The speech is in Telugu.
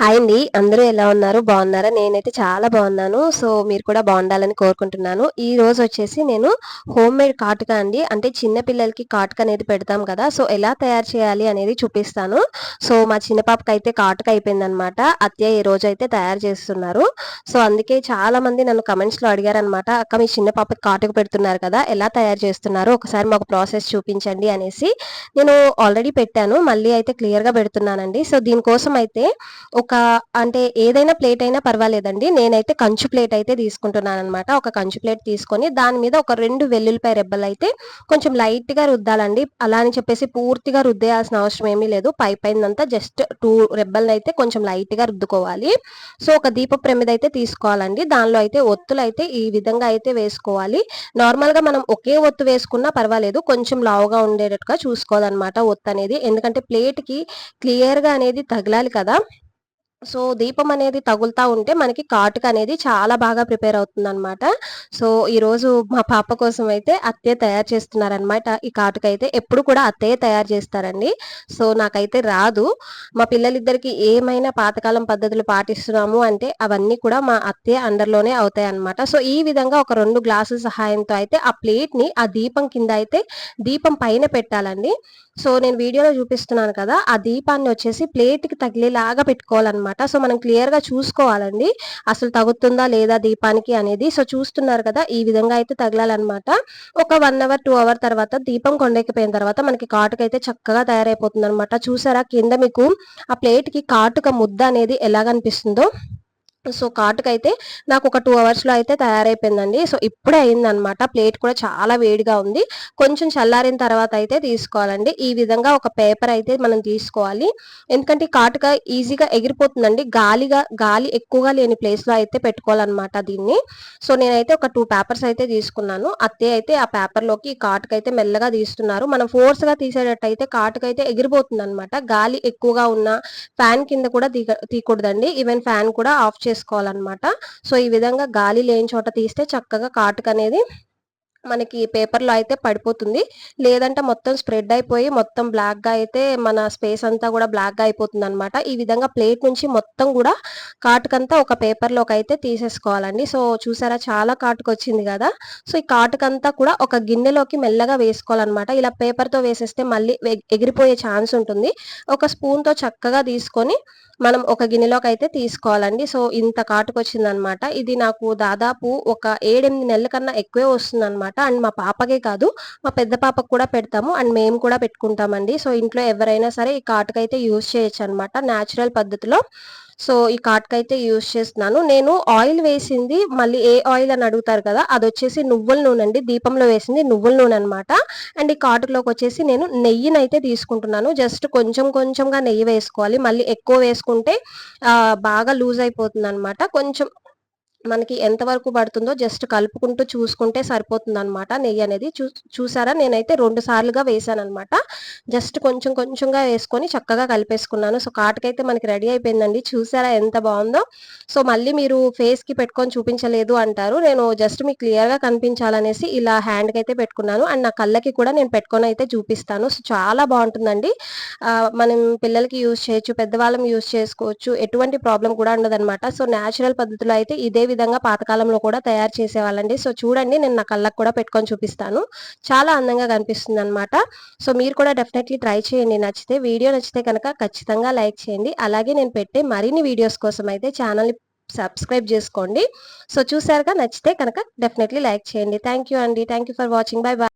హాయ్ అండి. అందరూ ఎలా ఉన్నారు? బాగున్నారా? నేనైతే చాలా బాగున్నాను. సో మీరు కూడా బాగుండాలని కోరుకుంటున్నాను. ఈ రోజు వచ్చేసి నేను హోమ్ మేడ్ కాటుక అండి. అంటే చిన్న పిల్లలకి కాటుక అనేది పెడతాం కదా. సో ఎలా తయారు చేయాలి అనేది చూపిస్తాను. సో మా చిన్న పాపకి అయితే కాటుక అయిపోయిందనమాట. అత్య ఈ రోజు అయితే తయారు చేస్తున్నారు. సో అందుకే చాలా మంది నన్ను కమెంట్స్లో అడిగారనమాట. అక్క మీ చిన్న పాపకి కాటుక పెడుతున్నారు కదా. ఎలా తయారు చేస్తున్నారు? ఒకసారి మాకు ప్రాసెస్ చూపించండి అనేసి నేను ఆల్రెడీ పెట్టాను. మళ్ళీ అయితే క్లియర్గా పెడుతున్నానండి. సో దీనికోసం అయితే ఒక అంటే ఏదైనా ప్లేట్ అయినా పర్వాలేదండి. నేనైతే కంచు ప్లేట్ అయితే తీసుకుంటున్నాను అనమాట ఒక కంచు ప్లేట్ తీసుకొని దాని మీద ఒక రెండు వెల్లుల్లిపాయ రెబ్బలు అయితే కొంచెం లైట్గా రుద్దాలండి. అలా అని చెప్పేసి పూర్తిగా రుద్దేయాల్సిన అవసరం ఏమీ లేదు. పై పైనంతా జస్ట్ టూ రెబ్బలను అయితే కొంచెం లైట్గా రుద్దుకోవాలి. సో ఒక దీప ప్రమిద అయితే తీసుకోవాలండి. దానిలో అయితే ఒత్తులు అయితే ఈ విధంగా అయితే వేసుకోవాలి. నార్మల్గా మనం ఒకే ఒత్తు వేసుకున్నా పర్వాలేదు. కొంచెం లావుగా ఉండేటట్టుగా చూసుకోవాలన్నమాట ఒత్తు అనేది ఎందుకంటే ప్లేట్కి క్లియర్గా అనేది తగలాలి కదా. సో దీపం అనేది తగులుతా ఉంటే మనకి కాటుక అనేది చాలా బాగా ప్రిపేర్ అవుతుంది అనమాట సో ఈరోజు మా పాప కోసం అయితే అత్తయ్య తయారు చేస్తున్నారనమాట ఈ కాటుక అయితే ఎప్పుడు కూడా అత్తయ్య తయారు చేస్తారండి. సో నాకైతే రాదు. మా పిల్లలిద్దరికి ఏమైనా పాతకాలం పద్ధతులు పాటిస్తున్నాము అంటే అవన్నీ కూడా మా అత్తయ్య అండర్లోనే అవుతాయి అనమాట సో ఈ విధంగా ఒక రెండు గ్లాసుల సహాయంతో అయితే ఆ ప్లేట్ని ఆ దీపం కింద అయితే దీపం పైన పెట్టాలండి. సో నేను వీడియోలో చూపిస్తున్నాను కదా ఆ దీపాన్ని వచ్చేసి ప్లేట్కి తగిలేలాగా పెట్టుకోవాలన్నమాట. సో మనం క్లియర్గా చూసుకోవాలండి. అసలు తగ్గుతుందా లేదా దీపానికి అనేది. సో చూస్తున్నారు కదా ఈ విధంగా అయితే తగలాలన్నమాట. ఒక వన్ అవర్ టూ అవర్ తర్వాత దీపం కొండెక్కిపోయిన తర్వాత మనకి కాటుకైతే చక్కగా తయారైపోతుంది అనమాట చూసారా? కింద మీకు ఆ ప్లేట్కి కాటుక ముద్ద అనేది ఎలా కనిపిస్తుందో సో కాటుక అయితే నాకు ఒక టూ అవర్స్లో అయితే తయారైపోయిందండి. సో ఇప్పుడే అయిందనమాట. ప్లేట్ కూడా చాలా వేడిగా ఉంది. కొంచెం చల్లారిన తర్వాత అయితే తీసుకోవాలండి. ఈ విధంగా ఒక పేపర్ అయితే మనం తీసుకోవాలి. ఎందుకంటే కాటుక ఈజీగా ఎగిరిపోతుందండి. గాలిగా గాలి ఎక్కువగా లేని ప్లేస్లో అయితే పెట్టుకోవాలన్నమాట దీన్ని. సో నేనైతే ఒక టూ పేపర్స్ అయితే తీసుకున్నాను. అత్తే అయితే ఆ పేపర్లోకి ఈ కాటుక అయితే మెల్లగా తీస్తున్నారు. మనం ఫోర్స్గా తీసేటట్టయితే కాటుక అయితే ఎగిరిపోతుంది అనమాట గాలి ఎక్కువగా ఉన్న ఫ్యాన్ కింద కూడా తీయకూడదండి. ఈవెన్ ఫ్యాన్ కూడా ఆఫ్ చేసుకోవాలన్నమాట. సో ఈ విధంగా గాలి లేని చోట తీస్తే చక్కగా కాటుక అనేది మనకి పేపర్లో అయితే పడిపోతుంది. లేదంటే మొత్తం స్ప్రెడ్ అయిపోయి మొత్తం బ్లాక్గా అయితే మన స్పేస్ అంతా కూడా బ్లాక్గా అయిపోతుంది అనమాట ఈ విధంగా ప్లేట్ నుంచి మొత్తం కూడా కాటుకంతా ఒక పేపర్లోకి అయితే తీసేసుకోవాలండి. సో చూసారా చాలా కాటుకు వచ్చింది కదా! సో ఈ కాటుకంతా కూడా ఒక గిన్నెలోకి మెల్లగా వేసుకోవాలన్నమాట. ఇలా పేపర్తో వేసేస్తే మళ్ళీ ఎగిరిపోయే ఛాన్స్ ఉంటుంది. ఒక స్పూన్తో చక్కగా తీసుకొని మనం ఒక గిన్నెలోకి అయితే తీసుకోవాలండి. సో ఇంత కాటుకు వచ్చిందనమాట ఇది నాకు దాదాపు ఒక ఏడెనిమిది నెలల కన్నా ఎక్కువే వస్తుంది అనమాట అండ్ మా పాపకే కాదు మా పెద్ద పాపకు కూడా పెడతాము. అండ్ మేము కూడా పెట్టుకుంటామండి. సో ఇంట్లో ఎవరైనా సరే ఈ కాటుకైతే యూజ్ చేయొచ్చు అనమాట న్యాచురల్ పద్ధతిలో. సో ఈ కాట్కి అయితే యూజ్ చేస్తున్నాను. నేను ఆయిల్ వేసింది మళ్ళీ ఏ ఆయిల్ అని అడుగుతారు కదా అది వచ్చేసి నువ్వుల నూనె అండి. దీపంలో వేసింది నువ్వుల నూనె అనమాట అండ్ ఈ కాటులోకి వచ్చేసి నేను నెయ్యిని అయితే తీసుకుంటున్నాను. జస్ట్ కొంచెం కొంచెంగా నెయ్యి వేసుకోవాలి. మళ్ళీ ఎక్కువ వేసుకుంటే బాగా లూజ్ అయిపోతుంది అనమాట కొంచెం మనకి ఎంతవరకు పడుతుందో జస్ట్ కలుపుకుంటూ చూసుకుంటే సరిపోతుంది అనమాట నెయ్యి అనేది. చూ చూసారా? నేనైతే రెండు సార్లుగా వేసాను అనమాట జస్ట్ కొంచెం కొంచెంగా వేసుకొని చక్కగా కలిపేసుకున్నాను. సో కాటుకైతే మనకి రెడీ అయిపోయిందండి. చూసారా ఎంత బాగుందో? సో మళ్ళీ మీరు ఫేస్కి పెట్టుకొని చూపించలేదు అంటారు. నేను జస్ట్ మీకు క్లియర్గా కనిపించాలనేసి ఇలా హ్యాండ్కి అయితే పెట్టుకున్నాను. అండ్ నా కళ్ళకి కూడా నేను పెట్టుకొని అయితే చూపిస్తాను. సో చాలా బాగుంటుందండి. మనం పిల్లలకి యూజ్ చేయొచ్చు పెద్దవాళ్ళం యూజ్ చేసుకోవచ్చు. ఎటువంటి ప్రాబ్లం కూడా ఉండదన్నమాట. సో న్యాచురల్ పద్ధతిలో అయితే ఇదే విధంగా పాతకాలంలో కూడా తయారు చేసేవాళ్ళండి. సో చూడండి నేను నా కళ్ళకు కూడా పెట్టుకొని చూపిస్తాను. చాలా అందంగా కనిపిస్తుంది అనమాట సో మీరు కూడా డెఫినెట్లీ ట్రై చేయండి. నచ్చితే వీడియో నచ్చితే కనుక ఖచ్చితంగా లైక్ చేయండి. అలాగే నేను పెట్టే మరిన్ని వీడియోస్ కోసం అయితే ఛానల్ని సబ్స్క్రైబ్ చేసుకోండి. సో చూసారుగా? నచ్చితే కనుక డెఫినెట్లీ లైక్ చేయండి. థ్యాంక్ యూ అండి. Thank you for watching. Bye bye